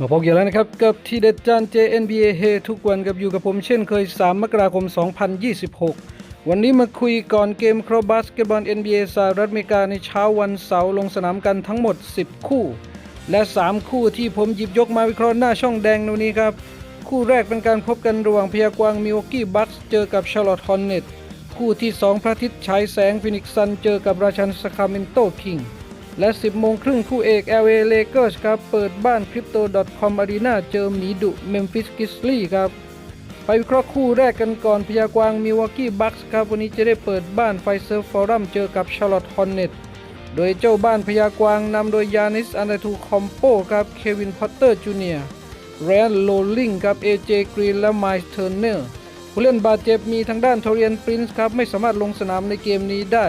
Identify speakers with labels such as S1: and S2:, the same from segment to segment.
S1: มาพบกันแล้วนะครับกับทีเด็ดจาน JNBA เฮทุกวันกับอยู่กับผมเช่นเคย 3 มกราคม 2026 วันนี้มาคุยก่อนเกมครอบาสเกตบอล NBA สหรัฐอเมริกาในเช้าวันเสาร์ลงสนามกันทั้งหมด 10 คู่ และ 3 คู่ที่ผมหยิบยกมาวิเคราะห์หน้าช่องแดงในวันนี้ครับ คู่แรกเป็นการพบกันระหว่างพยากวางมิวกี้บัคส์เจอกับชาร์ลอตฮอนเน็ตคู่ที่ 2 พระอาทิตย์ฉายแสงฟินิกซ์ซันเจอกับราชันสคาเมนโตคิง และ 10 โมงครึ่งคู่เอก LA Lakers ครับ เปิดบ้าน Crypto.com Arena เจอหมีดุ Memphis Grizzlies ครับ ไปวิเคราะห์คู่แรกกันก่อนพยากวาง Milwaukee Bucks ครับ วันนี้จะได้เปิดบ้านไฟเซอร์ฟอรัมเจอกับ Charlotte Hornets โดยเจ้าบ้านพยากวางนำโดยยานิสอันเดทูคอมโปครับเควินพอตเตอร์จูเนียร์แรนโลลิงกับเอเจกรีนและไมล์เทอร์เนอร์ผู้เล่นบาดเจ็บมีทางด้านทอรียนปรินซ์ครับ ไม่สามารถลงสนามในเกมนี้ได้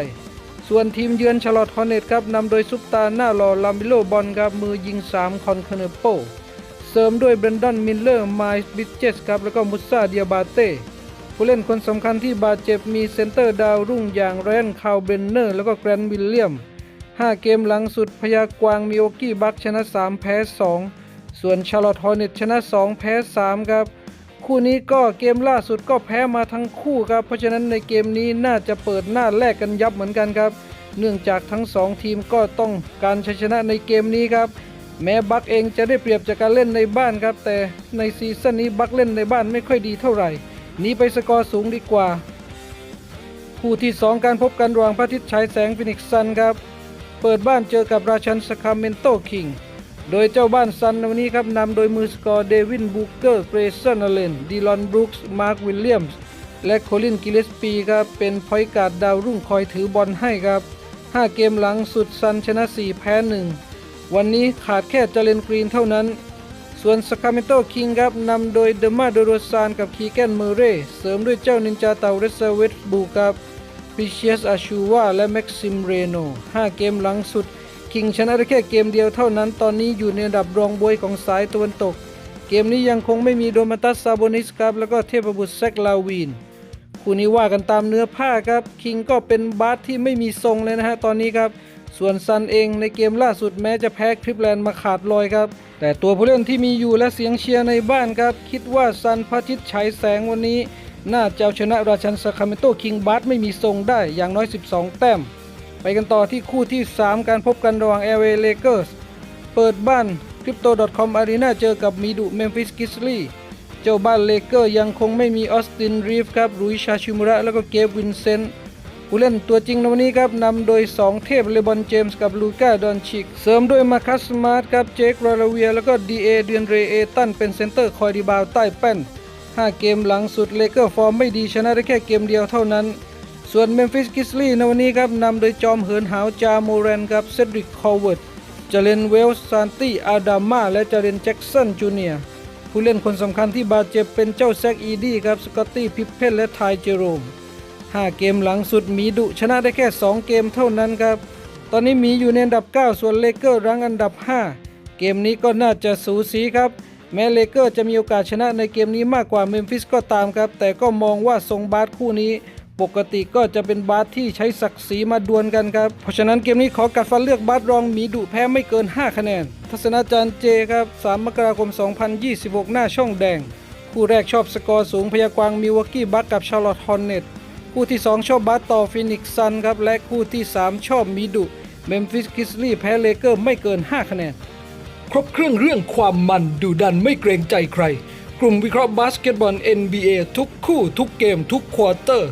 S1: ส่วนทีมเยือนชาร์ลอตฮอร์เนตครับนำโดยซุปตาหน้าหล่อลามิโลบอลครับมือยิง 3 คอนเคเนโป เสริมด้วยเบรนดอนมิลเลอร์ไมล์บิชเจสครับแล้วก็มุสซาเดียบาเต้ผู้เล่นคนสำคัญที่บาดเจ็บมีเซนเตอร์ดาวรุ่งอย่างแรนคาวเบนเนอร์ แล้วก็แกรนวิลเลียม 5 เกมหลังสุดพยากวางมิโอกี้บัคชนะ 3 แพ้ 2 ส่วนชาร์ลอตฮอร์เนตชนะ 2 แพ้ 3 ครับ คู่นี้ก็เกมล่าสุดก็แพ้มาทั้งคู่ครับ เพราะฉะนั้นในเกมนี้น่าจะเปิดหน้าแลกกันยับเหมือนกันครับ เนื่องจากทั้ง 2 ทีมก็ต้องการชัยชนะในเกมนี้ครับ แม้บัคเองจะได้เปรียบจากการเล่นในบ้านครับ แต่ในซีซั่นนี้บัคเล่นในบ้านไม่ค่อยดีเท่าไหร่หนีไปสกอร์สูงดีกว่า คู่ที่ 2 การพบกันระหว่างพระอาทิตย์ฉายแสงฟินิกซ์ซันครับ เปิดบ้านเจอกับราชันสคาเมนโตคิง โดยเจ้าบ้านซันในวันนี้ครับนำโดยมือสกอร์เดวินบูเกอร์เกรเซันอเลนดีลอนบรูคส์มาร์ควิลเลียมส์และโคลินกิเลสปีครับเป็นพอยต์การ์ดดาวรุ่งคอยถือบอลให้ครับ 5 เกมหลังสุดซันชนะ 4 แพ้ 1 วันนี้ขาดแค่เจเลนกรีนเท่านั้น ส่วนสคาเมโตคิงครับนำโดยเดมาโดโรซานกับคีแกนเมเร่เสริมด้วยเจ้านินจาเตาเรสเซเวตบูครับพิเชียสอาชูวาและแม็กซิมเรโน5เกมหลังสุด คิงชนะได้แค่เกมเดียวเท่านั้น ตอนนี้อยู่ในอันดับรองบวยของสายตะวันตก เกมนี้ยังคงไม่มีโดมาตัสซาโบนิสครับ แล้วก็เทพบุตรแซกลาวีนคู่นี้ว่ากันตามเนื้อผ้าครับ คิงก็เป็นบาสที่ไม่มีทรงเลยนะฮะตอนนี้ครับ ส่วนซันเองในเกมล่าสุดแม้จะแพ้คลิปแลนด์มาขาดลอยครับ แต่ตัวผู้เล่นที่มีอยู่และเสียงเชียร์ในบ้านครับ คิดว่าซันพระอาทิตฉายแสงวันนี้ น่าจะเอาชนะราชันสคาเมโตคิงบาสไม่มีทรงได้อย่างน้อย 12 แต้ม ไปกันต่อที่คู่ที่ 3 การพบกันระหว่าง LA Lakers เปิดบ้าน Crypto.com Arena เจอกับมีดุ Memphis Grizzlies เจ้าบ้านเลเกอร์ยังคงไม่มีออสตินรีฟครับรุยชาชิมุระแล้วก็เกฟวินเซนต์ผู้เล่นตัวจริงในวันนี้ครับนำโดย 2 เทพเลบอนเจมส์กับลูก้าดอนชิก เสริมด้วยมาคัสมาร์ทครับเจคโรลาเวีย แล้วก็ดีเอเดียนเรเอตันเป็นเซนเตอร์คอยดีบาวใต้แป้น 5 เกมหลังสุดเลเกอร์ฟอร์มไม่ดีชนะได้แค่เกมเดียวเท่านั้น ส่วนเมมฟิสกิสลีในวันนี้ครับนำโดยจอมเหินหาวจาโมเรนกับเซดริกคอเวิร์ดเจเลนเวลส์ซานตี้อาดามาและเจเลนแจ็กสันจูเนียร์ผู้เล่นคนสำคัญที่บาดเจ็บเป็นเจ้าแซกอีดี้ครับสกอตตี้พิพเพนและไทเจโรม 5 เกมหลังสุดมีดุชนะได้แค่ 2 เกมเท่านั้นครับ ตอนนี้มีอยู่ในอันดับ 9 ส่วนเลเกอร์รั้งอันดับ 5 เกมนี้ก็น่าจะสูสีครับ แม้เลเกอร์จะมีโอกาสชนะในเกมนี้มากกว่าเมมฟิสก็ตามครับ แต่ก็มองว่าทรงบาสคู่นี้ ปกติก็จะเป็นบาสที่ใช้ศักดิ์ศรีมาดวลกันครับ เพราะฉะนั้นเกมนี้ขอกัดฟันเลือกบาสรองหมีดุแพ้ไม่เกิน 5 คะแนน ทัศนาจารย์เจครับ 3 มกราคม 2026 หน้าช่องแดง คู่แรกชอบสกอร์สูงพยากวางมิวกกี้บัคกับชาร์ลอตฮอนเน็ตคู่ที่ 2 ชอบบาสต่อฟินิกซ์ซันครับและคู่ที่ 3 ชอบมีดุเมมฟิสกิสลี่แพ้เลเกอร์ไม่เกิน 5 คะแนน ครบเครื่องเรื่องความมันดูดันไม่เกรงใจใคร กลุ่มวิเคราะห์บาสเกตบอล NBA ทุกคู่ทุกเกมทุกควอเตอร์